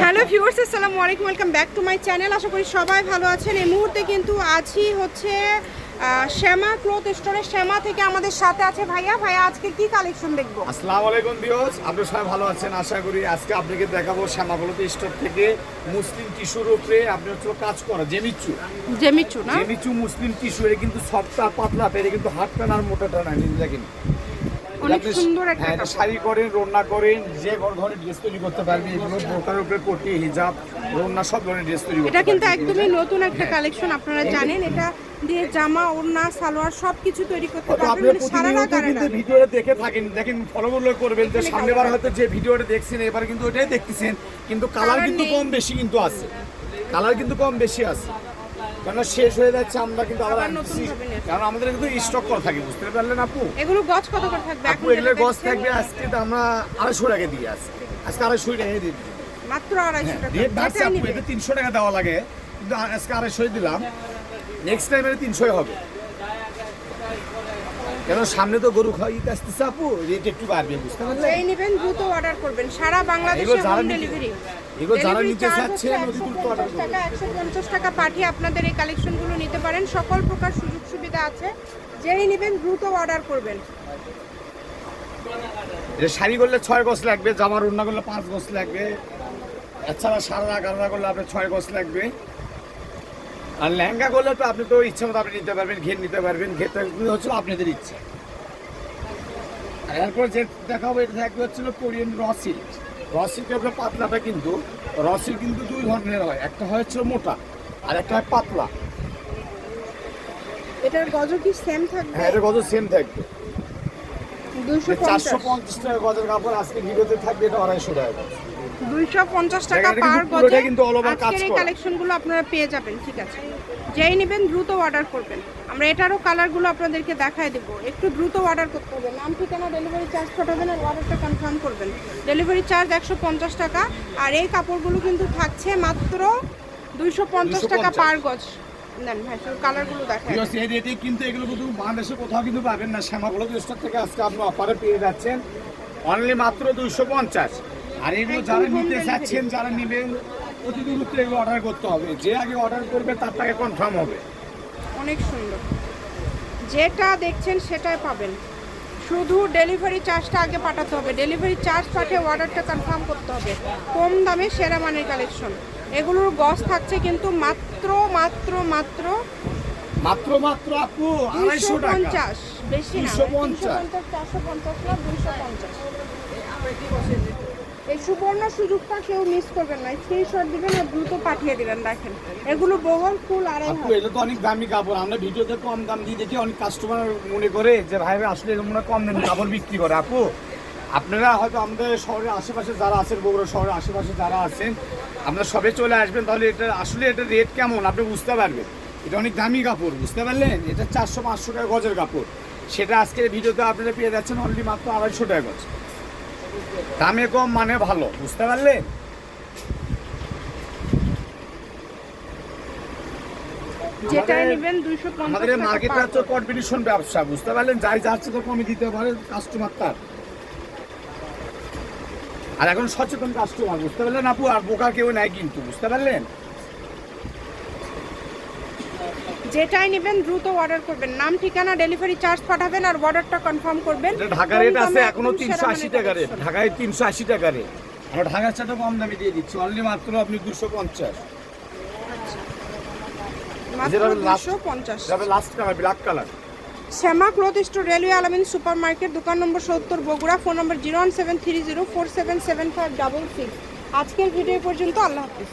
Hello viewers আসসালামু আলাইকুম welcome back to my channel. আশা করি সবাই ভালো আছেন। এই মুহূর্তে কিন্তু আছি হচ্ছে শ্যামা ক্লথ স্টোরের শ্যামা থেকে আমাদের সাথে আছে ভাইয়া। ভাইয়া আজকে কি কালেকশন দেখব? আসসালামু আলাইকুম দিওস আপনি সবাই ভালো আছেন? আশা করি আজকে আপনাকে দেখাবো শ্যামাবলতি স্টোর থেকে মুসলিম টিস্যুর উপরে আপনি হচ্ছে কাজ করা জেমিচু জেমিচু না? জেমিচু মুসলিম টিস্যু এটা কিন্তু সফটটা পাতলা এটা কিন্তু হাত টান আর মোটাটা না নিজে কিন্তু অনেক সুন্দর একটা হ্যাঁ, শাড়ি করেন রন্না করেন যে ঘর ঘরে ড্রেস তৈরি করতে পারবে। এগুলো বোরকার উপরে কোটি হিজাব রন্না সব ধরনের ড্রেস তৈরি এটা কিন্তু একদমই নতুন একটা হ্যাঁ। কালেকশন আপনারা জানেন। এটা দিয়ে জামা ওড়না সালোয়ার সব কিছু তৈরি করতে পারবেন। মানে সারা রাত কিন্তু ভিডিওটা দেখে থাকেন দেখেন ফলোগুলো করবেন। যে সামনেবার হয়তো যে ভিডিওটা দেখছেন এবার কিন্তু ওটাই দেখতেছেন। কিন্তু কালার কিন্তু কম বেশি কিন্তু আছে। কালার কিন্তু কম বেশি আছে। কেন শেষ হয়ে যাচ্ছে আমরা কিন্তু আবার নেব। কারণ আমাদের কিন্তু স্টক করা থাকে বুঝতে পারলেন আপু? এগুলো গছ কত করে থাকবে? আপু এগুলো গছ থাকবে আজকে তো আমরা আড়াইশো টাকা দিয়ে আসছি আজকে আড়াইশো টাকা দিয়ে দিই মাত্র আড়াইশো হ্যাঁ টাকা। রেট বাড়ছে আপু এটা তিনশো টাকা দেওয়া লাগে। কিন্তু আজকে আড়াইশোই দিলাম। নেক্সট টাইম এটা তিনশোই হবে। কেন সামনে তো গরু খাওয়াইতে আসতেছে আপু রেট একটু বাড়বে বুঝতে পারলেন? যেই নেবেন দ্রুত অর্ডার করবেন। সারা বাংলাদেশে হোম ডেলিভারি এগুলো যারা নিতে চাচ্ছেন হচ্ছে অতি দ্রুত 150 করুন। টাকা পাঠিয়ে আপনাদের এই কালেকশনগুলো নিতে পারেন। সকল প্রকার সুযোগ সুবিধা আছে। যেই নেবেন দ্রুত অর্ডার করবেন। এটা শাড়ি করলে ছয় গজ লাগবে জামার উন্না করলে পাঁচ গজ লাগবে। এছাড়া সারা গাররা করলে আপনার ছয় গজ লাগবে। আর লেহেঙ্গা করলে তো আপনি তো ইচ্ছা মতো আপনি নিতে পারবেন ঘের নিতে পারবেন ঘেরটা হচ্ছে আপনাদের ইচ্ছা। আর এরপর যে দেখাবো এটা থাকবে হচ্ছিল কোরিয়ান রসিল রসিলটা আপনার পাতলাটা কিন্তু রসিল কিন্তু দুই ধরনের হয়। একটা হয় হচ্ছে মোটা আর একটা হয় পাতলা। এটার গজ কি সেম থাকবে? হ্যাঁ এটা কত সেম থাকবে। দুইশো চারশো পঞ্চাশ। টাকা গজের কাপড় আজকে ভিডিওতে থাকবে এটা আড়াইশো টাকা। দুইশো পঞ্চাশ টাকা পার গজে কিন্তু all over কাজ করা। কালেকশনগুলো আপনারা পেয়ে যাবেন ঠিক আছে। যেই নেবেন দ্রুত অর্ডার করবেন। আমরা এটারও কালারগুলো আপনাদেরকে দেখায় দেব। একটু দ্রুত অর্ডার করতে হবে। নাম ঠিকানা ডেলিভারি চার্জ পাঠাবেন আর অর্ডারটা কনফার্ম করবেন। ডেলিভারি চার্জ একশো পঞ্চাশ টাকা আর এই কাপড়গুলো কিন্তু থাকছে মাত্র দুইশো পঞ্চাশ টাকা পার গজ। নেন ভাই কালারগুলো আছে, এই রেটে কিন্তু এগুলো কিন্তু বাংলাদেশে কোথাও কিন্তু পাবেন না। শ্যামাগুলো স্টোর থেকে আজকে আপনি অফারে পেয়ে যাচ্ছেন। অনলি মাত্র দুইশো পঞ্চাশ। আর এগুলো যারা নিতে চাচ্ছেন যারা নেবেন অতি দূরত্বে এগুলো অর্ডার করতে হবে। যে আগে অর্ডার করবে তার টাকা কনফার্ম হবে। অনেক সুন্দর। যেটা দেখছেন সেটাই পাবেন। শুধু ডেলিভারি চার্জটা আগে পাঠাতে হবে। ডেলিভারি চার্জ পাঠিয়ে অর্ডারটা কনফার্ম করতে হবে। কম দামে সেরা মানের কালেকশন এগুলোর গস থাকছে কিন্তু মাত্র মাত্র মাত্র মাত্র মাত্র আপু আড়াইশো টাকা। পঞ্চাশ। বেশি না। 250 চারশো পঞ্চাশ না দুইশো পঞ্চাশ। সুবর্ণ সুযোগটা কেউ মিস করবেন না। স্ক্রিনশট দিবেন আর দ্রুত পাঠিয়ে দিবেন দেখেন। এগুলো বহল ফুল আড়াই হাত এটা তো অনেক দামি কাপড়। আমরা ভিডিওতে কম দাম দিয়ে দেখি অনেক কাস্টমার মনে করে যে ভাই আসলে মনে কম দামি কাপড় বিক্রি করে। আপু আপনারা হয়তো আমাদের শহরের আশেপাশে যারা আছেন বগুড়া শহরের আশেপাশে যারা আছেন আপনারা সবে চলে আসবেন তাহলে এটা আসলে এটা রেট কেমন? আপনি বুঝতে পারবেন। এটা অনেক দামি কাপড় বুঝতে পারলেন? এটা চারশো পাঁচশো টাকা গজের কাপড়। সেটা আজকের ভিডিওতে আপনারা পেয়ে যাচ্ছেন অনলি মাত্র আড়াইশো টাকা গজ। দামে কম মানে ভালো। বুঝতে যেটাই নেবেন আমাদের হচ্ছে কম্পিটিশন ব্যবসা বুঝতে পারলেন? যাই যাচ্ছে তো কমে দিতে পারে কাস্টমার তার। আর এখন সচেতন কাস্টমার বুঝতে পারলেন আপু? আর বোকা কেউ নাই কিন্তু বুঝতে পারলেন? যেটাই নেবেন দ্রুত অর্ডার করবেন। নাম ঠিকানা ডেলিভারি চার্জ পাঠাবেন আর অর্ডারটা কনফার্ম করবেন। ঢাকা রেট আছে এখনও তিনশো আশি টাকা রেট ঢাকায় তিনশো আশি টাকা রেট আমরা ঢাকার সাথে কম দামে দিয়ে দিচ্ছি। অনলি মাত্র আপনি দুশো পঞ্চাশ। মাত্র যেটা পঞ্চাশ। Last colour black colour Shyama cloth store railway Alamin super market দোকান নম্বর সত্তর Bogura phone number zero one seven three zero four seven seven five double six. আজকের ভিডিও পর্যন্ত আল্লাহ হাফিজ।